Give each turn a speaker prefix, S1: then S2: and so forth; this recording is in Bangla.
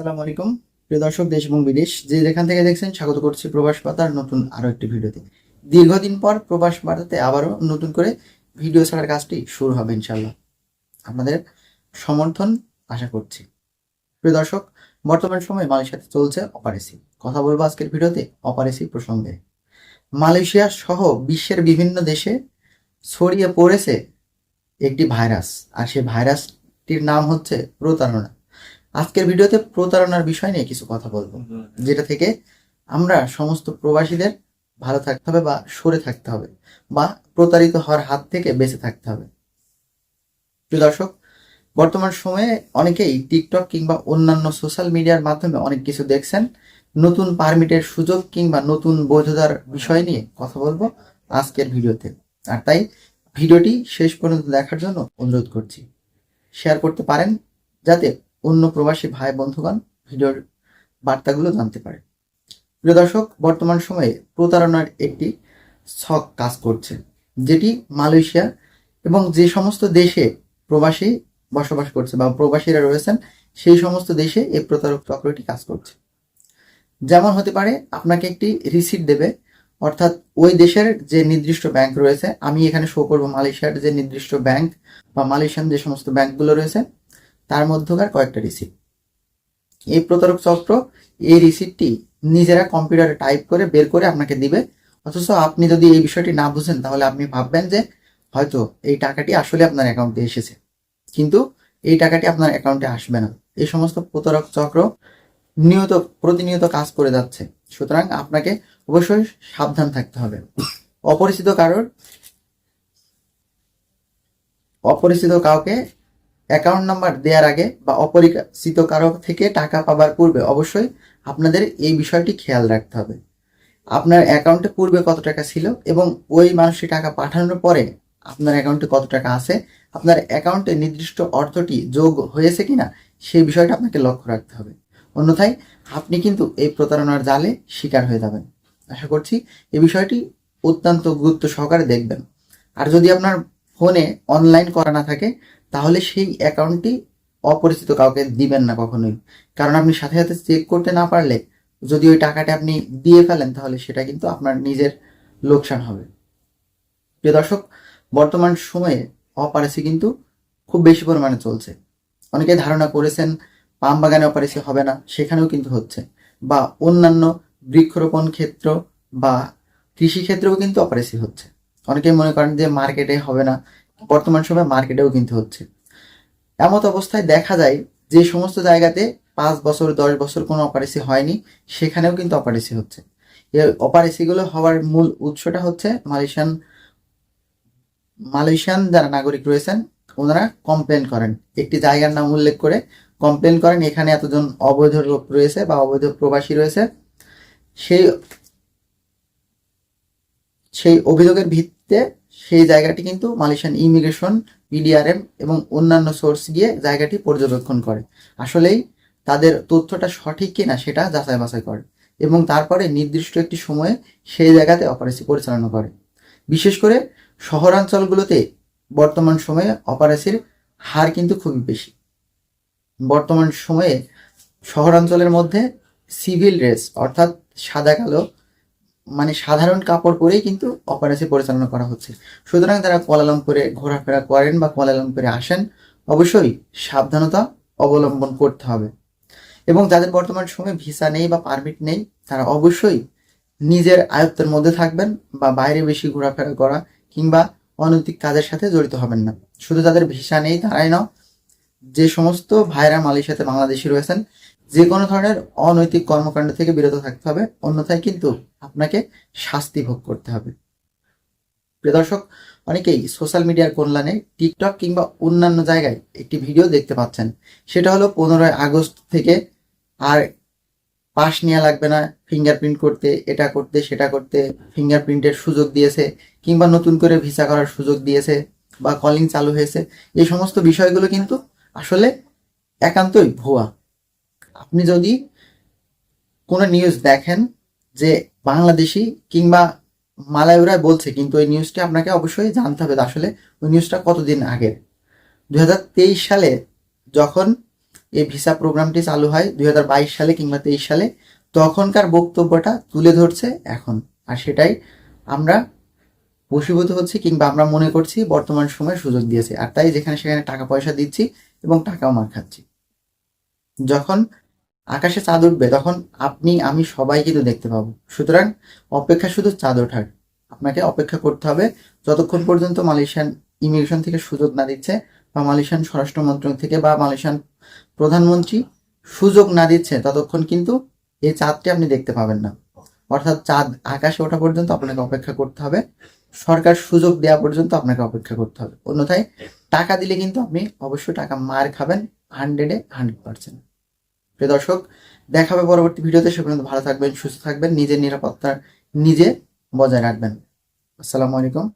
S1: আসসালামু আলাইকুম। প্রিয় দর্শক, দেশ এবং বিদেশ, যে যেখান থেকে দেখছেন, স্বাগত করছি প্রবাস পাতার নতুন আরও একটি ভিডিওতে। দীর্ঘদিন পর প্রবাস পাতাতে আবারও নতুন করে ভিডিও ছাড়ার কাজটি শুরু হবে ইনশাল্লাহ আপনাদের সমর্থন আশা করছি। প্রিয় দর্শক, বর্তমান সময়ে মালয়েশিয়াতে চলছে অপারেসি। কথা বলব আজকের ভিডিওতে অপারেসি প্রসঙ্গে। মালয়েশিয়া সহ বিশ্বের বিভিন্ন দেশে ছড়িয়ে পড়েছে একটি ভাইরাস, আর সেই ভাইরাসটির নাম হচ্ছে প্রতারণা। আজকের ভিডিওতে প্রতারণার বিষয় নিয়ে কিছু কথা বলব যেটা থেকে আমরা সমস্ত প্রবাসীদের ভালো থাকতে হবে বা সরে থাকতে হবে বা প্রতারিত হওয়ার হাত থেকে বেঁচে থাকতে হবে। প্রিয় দর্শক বর্তমান সময়ে অনেকেই টিকটক কিংবা অন্যান্য সোশ্যাল মিডিয়ার মাধ্যমে অনেক কিছু দেখছেন। নতুন পারমিটের সুযোগ কিংবা নতুন বৈধতার বিষয় নিয়ে কথা বলব আজকের ভিডিওতে। আর তাই ভিডিওটি শেষ পর্যন্ত দেখার জন্য অনুরোধ করছি। শেয়ার করতে পারেন যাতে অন্য প্রবাসী ভাই বন্ধুগণ, ভিডিওর বার্তাগুলো জানতে পারে। প্রিয় দর্শক, বর্তমান সময়ে প্রতারণার একটি ছক কাজ করছে, যেটি মালয়েশিয়া এবং যে সমস্ত দেশে প্রবাসী বসবাস করছে বা প্রবাসীরা রয়েছেন, সেই সমস্ত দেশে এই প্রতারক চক্রটি কাজ করছে। যেমন হতে পারে, আপনাকে একটি রিসিট দেবে, অর্থাৎ ওই দেশের যে নির্দিষ্ট ব্যাংক রয়েছে, আমি এখানে শো করব মালয়েশিয়ার যে নির্দিষ্ট ব্যাংক বা মালয়েশিয়ান যে সমস্ত ব্যাংকগুলো রয়েছে তার মধ্যকার কয়েকটা রিসিপ্ট এই প্রতারক চক্র এই রিসিপ্টটি নিজেরা কম্পিউটারে টাইপ করে বের করে আপনাকে দিবে। অথচ আপনি যদি এই বিষয়টি না বুঝেন, তাহলে আপনি ভাববেন যে হয়তো এই টাকাটি আসলে আপনার অ্যাকাউন্টে এসেছে। কিন্তু এই টাকাটি আপনার অ্যাকাউন্টে আসবে না। এই সমস্ত প্রতারক চক্র নিয়ত, প্রতিনিয়ত কাজ করে যাচ্ছে। সুতরাং আপনাকে অবশ্যই সাবধান থাকতে হবে। অপরিচিত কারোর, অপরিচিত কাউকে অ্যাকাউন্ট নাম্বার দেওয়ার আগে বা অপরিচিত কারও থেকে টাকা পাবার পূর্বে অবশ্যই আপনাদের এই বিষয়টি খেয়াল রাখতে হবে। আপনার অ্যাকাউন্টে পূর্বে কত টাকা ছিল এবং ওই মানুষটি টাকা পাঠানোর পরে আপনার অ্যাকাউন্টে কত টাকা আছে, আপনার অ্যাকাউন্টে নির্দিষ্ট অর্থটি যোগ হয়েছে কিনা সেই বিষয়টা আপনাকে লক্ষ্য রাখতে হবে। অন্যথায় আপনি কিন্তু এই প্রতারণার জালে শিকার হয়ে যাবেন। আশা করছি এই বিষয়টি অত্যন্ত গুরুত্ব সহকারে দেখবেন। আর যদি আপনার ফোনে অনলাইন করা না থাকে, তাহলে সেই অ্যাকাউন্টটি অপরিচিত কাউকে দিবেন না কখনোই। কারণ আপনি সাথে সাথে চেক করতে না পারলে, যদি ওই টাকাটা আপনি দিয়ে ফেলেন, তাহলে সেটা কিন্তু আপনার নিজের লোকসান হবে। প্রিয় দর্শক, বর্তমান সময়ে অপারেসি কিন্তু খুব বেশি পরিমাণে চলছে। অনেকে ধারণা করেছেন পাম বাগানে অপারেসি হবে না, সেখানেও কিন্তু হচ্ছে। বা অন্যান্য বৃক্ষরোপণ ক্ষেত্র বা কৃষি ক্ষেত্রেও কিন্তু অপারেসি হচ্ছে। অনেকে মনে করেন যে মার্কেটে হবে না। বর্তমান সময়ে মার্কেটেও কিন্তু হচ্ছে। এমত অবস্থায় দেখা যায় যে সমস্ত জায়গাতে পাঁচ বছর, দশ বছর কোনো অপারেসি হয়নি, সেখানেও কিন্তু অপারেসি হচ্ছে। এই অপারেসিগুলো হওয়ার মূল উৎসটা হচ্ছে মালয়েশিয়ান মালয়েশিয়ান যারা নাগরিক রয়েছেন, ওনারা কমপ্লেন করেন। একটি জায়গার নাম উল্লেখ করে কমপ্লেন করেন, এখানে এতজন অবৈধ লোক রয়েছে বা অবৈধ প্রবাসী রয়েছে। সেই সেই অভিযোগের ভিত্তিতে সেই জায়গাটি কিন্তু মালয়েশিয়ান ইমিগ্রেশন পিডিআরএম এবং অন্যান্য সোর্স গিয়ে জায়গাটি পর্যবেক্ষণ করে। আসলেই তাদের তথ্যটা সঠিক কিনা সেটা যাচাই বাছাই করে এবং তারপরে নির্দিষ্ট একটি সময়ে সেই জায়গাতে অপারেসি পরিচালনা করে। বিশেষ করে শহরাঞ্চলগুলোতে বর্তমান সময়ে অপারেসির হার কিন্তু খুবই বেশি। বর্তমান সময়ে শহরাঞ্চলের মধ্যে সিভিল রেস অর্থাৎ সাদা কালো মানে সাধারণ কাপড় পরেই কিন্তু অপারেশন পরিচালনা করা হচ্ছে। সুতরাং তারা কোয়ালালামপুরে ঘোরাফেরা করেন বা কোয়ালালামপুরে আসেন, অবশ্যই সাবধানতা অবলম্বন করতে হবে। এবং যাদের বর্তমান সময়ে ভিসা নেই বা পারমিট নেই, তারা অবশ্যই নিজের আয়ত্তের মধ্যে থাকবেন বা বাইরে বেশি ঘোরাফেরা করা কিংবা অনৈতিক কাজের সাথে জড়িত হবেন না। শুধু যাদের ভিসা নেই, তারাই না যে সমস্ত ভাইরা মালয়েশিয়াতে বাংলাদেশি রয়েছেন যে কোনো ধরনের অনৈতিক কর্মকাণ্ড থেকে বিরত থাকতে হবে। অন্যথায় কিন্তু আপনাকে শাস্তি ভোগ করতে হবে। প্রিয় দর্শক, অনেকেই সোশ্যাল মিডিয়ার কল্যাণে টিকটক কিংবা অন্যান্য জায়গায় একটি ভিডিও দেখতে পাচ্ছেন। সেটা হলো পনেরোই আগস্ট থেকে আর পাস নেওয়া লাগবে না ফিঙ্গারপ্রিন্ট করতে, এটা করতে, সেটা করতে ফিঙ্গারপ্রিন্টের সুযোগ দিয়েছে কিংবা নতুন করে ভিসা করার সুযোগ দিয়েছে বা কলিং চালু হয়েছে। এই সমস্ত বিষয়গুলো কিন্তু আসলে একান্তই ভুয়া। আপনি যদি কোনো নিউজ দেখেন যে বাংলাদেশি কিংবা মালায়ুরাই বলছে, কিন্তু ওই নিউজটা আপনাকে অবশ্যই জানতে হবে আসলে ওই নিউজটা কতদিন আগের? দুই হাজার তেইশ সালে যখন এই ভিসা প্রোগ্রামটি চালু হয়, দুই হাজার বাইশ সালে কিংবা তেইশ সালে, তখনকার বক্তব্যটা তুলে ধরছে এখন। আর সেটাই আমরা বশীভূত হচ্ছে কিংবা আমরা মনে করছি বর্তমান সময়ে সুযোগ দিয়েছে। আর তাই যেখানে সেখানে টাকা পয়সা দিচ্ছি এবং টাকাও মার খাচ্ছি। যখন আকাশে চাঁদ উঠবে, তখন আপনি, আমি সবাই কিন্তু দেখতে পাবো। সুতরাং অপেক্ষা শুধু চাঁদ ওঠার। আপনাকে অপেক্ষা করতে হবে যতক্ষণ পর্যন্ত মালয়েশিয়ান ইমিগ্রেশন থেকে সুযোগ না দিচ্ছে বা মালয়েশিয়ান স্বরাষ্ট্র মন্ত্রক থেকে বা মালয়েশিয়ান প্রধানমন্ত্রী সুযোগ না দিচ্ছে, ততক্ষণ কিন্তু এই চাঁদটি আপনি দেখতে পাবেন না। অর্থাৎ চাঁদ আকাশে ওঠা পর্যন্ত আপনাকে অপেক্ষা করতে হবে। সরকার সুযোগ দেওয়া পর্যন্ত আপনাকে অপেক্ষা করতে হবে। অন্যথায় টাকা দিলে কিন্তু আপনি অবশ্যই টাকা মার খাবেন হান্ড্রেডে হান্ড্রেড পার্সেন্ট প্রিয় দর্শক দেখা হবে পরবর্তী ভিডিওতে। সে পর্যন্ত ভালো থাকবেন, সুস্থ থাকবেন, নিজের নিরাপত্তা নিজে বজায় রাখবেন। আসসালামু আলাইকুম।